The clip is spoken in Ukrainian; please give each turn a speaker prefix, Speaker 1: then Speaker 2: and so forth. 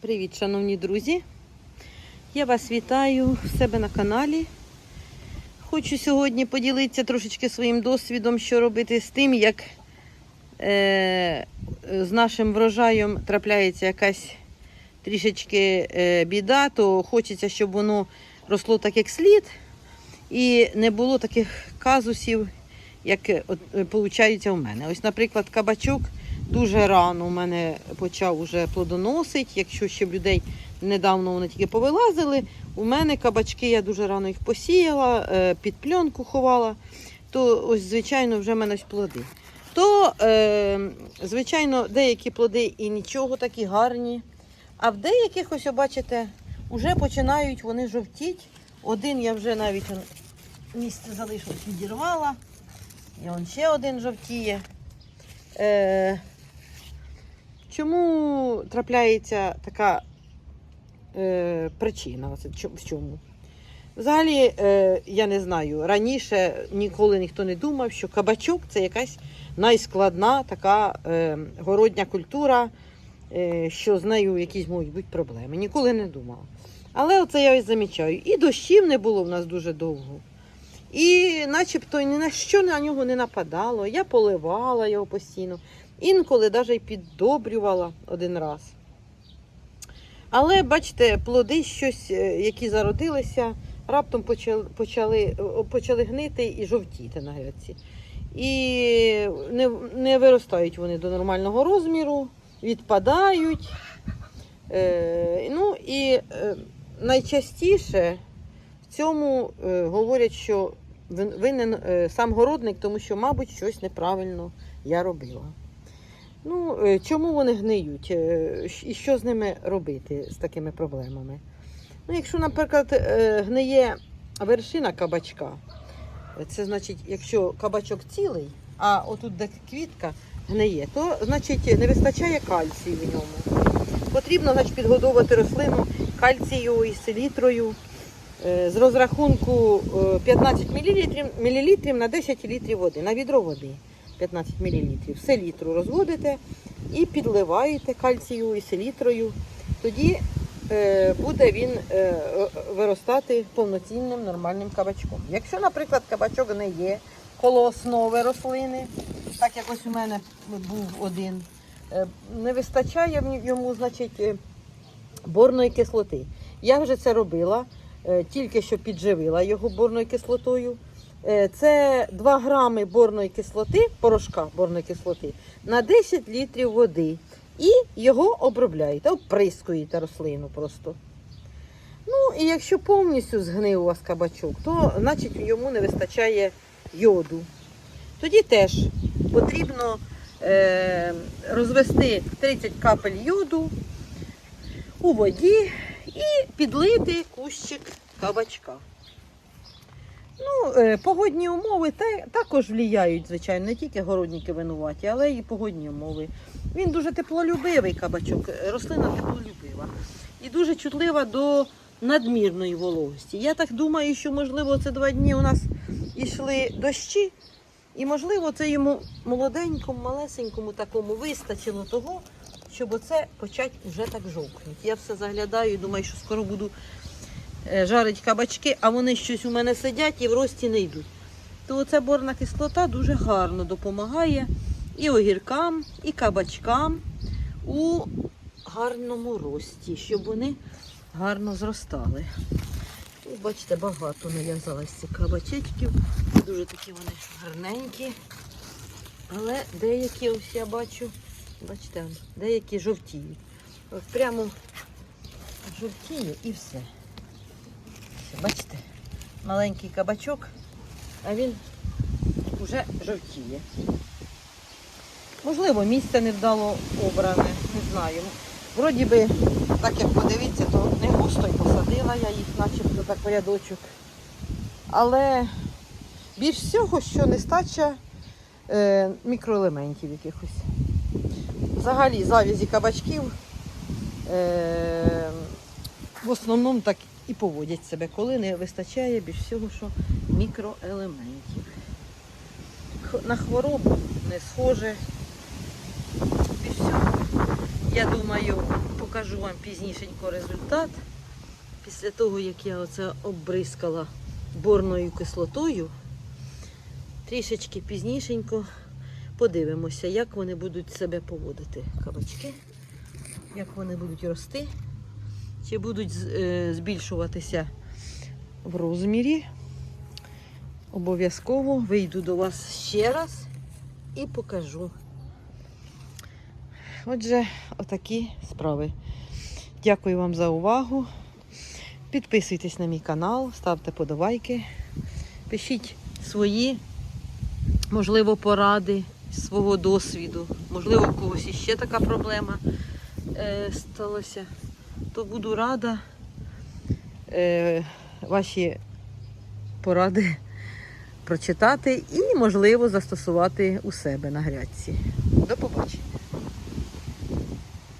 Speaker 1: Привіт, шановні друзі! Я вас вітаю в себе на каналі. Хочу сьогодні поділитися трошечки своїм досвідом, що робити з тим, як е, з нашим врожаєм трапляється якась трішечки е, біда, то хочеться, щоб воно росло так, як слід, і не було таких казусів, як е, от, е, получаються у мене. Ось, наприклад, кабачок дуже рано у мене почав уже плодоносити. Якщо ще в людей недавно вони тільки повилазили, у мене кабачки я дуже рано їх посіяла, е, під пленку ховала, то ось, звичайно, вже в мене плоди. То, е, звичайно, деякі плоди і нічого такі гарні. А в деяких, ось, бачите, вже починають вони жовтіть. Один я вже навіть місце залишилось, відірвала. І он ще один жовтіє. Е, чому трапляється така е, причина? В чому? Взагалі, е, я не знаю, раніше ніколи ніхто не думав, що кабачок це якась найскладна така е, городня культура, е, що з нею якісь можуть бути проблеми. Ніколи не думала. Але оце я ось замічаю. І дощів не було в нас дуже довго. І начебто ні на що на нього не нападало. Я поливала його постійно. Інколи навіть піддобрювала один раз. Але бачите, плоди щось, е, які зародилися, раптом почали, почали, почали гнити і жовтіти на грядці. І не, не виростають вони до нормального розміру, відпадають. Е, ну і е, найчастіше в цьому е, говорять, що винен е, сам городник, тому що, мабуть, щось неправильно я робила. Ну, е, чому вони гниють? Е, І що з ними робити з такими проблемами? Ну, якщо, наприклад, е, гниє вершина кабачка, це значить, якщо кабачок цілий, а отут де квітка гниє, то значить не вистачає кальцію в ньому. Потрібно значить, підгодовувати рослину кальцію і селітрою з розрахунку е, 15 мл, мл на 10 літрів води, на відро води 15 мл. Селітру розводите і підливаєте кальцію і селітрою. Тоді е, буде він е, виростати повноцінним нормальним кабачком. Якщо, наприклад, кабачок не є коло основи рослини, так як ось у мене був один, е, не вистачає йому, значить, е, борної кислоти. Я вже це робила, е, тільки що підживила його борною кислотою. Е, Це 2 грами борної кислоти, порошка борної кислоти, на 10 літрів води. І його обробляєте, оприскуєте рослину просто. Ну, і якщо повністю згнив у вас кабачок, то значить йому не вистачає йоду. Тоді теж потрібно е, розвести 30 капель йоду у воді і підлити кущик кабачка. Ну, е, погодні умови також влияють, звичайно, не тільки городники винуваті, але і погодні умови. Він дуже теплолюбивий кабачок, рослина теплолюбива і дуже чутлива до надмірної вологості. Я так думаю, що можливо це два дні у нас йшли дощі, і можливо це йому молоденькому, малесенькому такому вистачило того, щоб оце почати вже так жовкнути. Я все заглядаю і думаю, що скоро буду жарить кабачки, а вони щось у мене сидять і в рості не йдуть. То оця борна кислота дуже гарно допомагає і огіркам, і кабачкам у гарному рості, щоб вони гарно зростали. І бачите, багато нав'язалось цих кабачечків. Дуже такі вони гарненькі. Але деякі ось я бачу, бачите, деякі жовтіють. От прямо жовтіє і все. Бачите, маленький кабачок, а він вже жовтіє. Можливо, місце невдало обране, не знаю. Вроді би, так як подивіться, то не густо й посадила я їх, начебто так в рядочок. Але більш всього, що нестача е, мікроелементів якихось. Взагалі завязі кабачків е, в основному так і поводять себе, коли не вистачає більш всього, що мікроелементів. На хворобу не схоже. і все. Я думаю, покажу вам пізнішенько результат. Після того, як я оце обрискала борною кислотою, трішечки пізнішенько подивимося, як вони будуть себе поводити, кабачки, як вони будуть рости, чи будуть е, збільшуватися в розмірі. Обов'язково вийду до вас ще раз і покажу. Отже, отакі справи. Дякую вам за увагу. Підписуйтесь на мій канал, ставте подобайки, пишіть свої, можливо, поради свого досвіду. Можливо, у когось іще така проблема е, сталася. То буду рада е, ваші поради прочитати і, можливо, застосувати у себе на грядці. До побачення.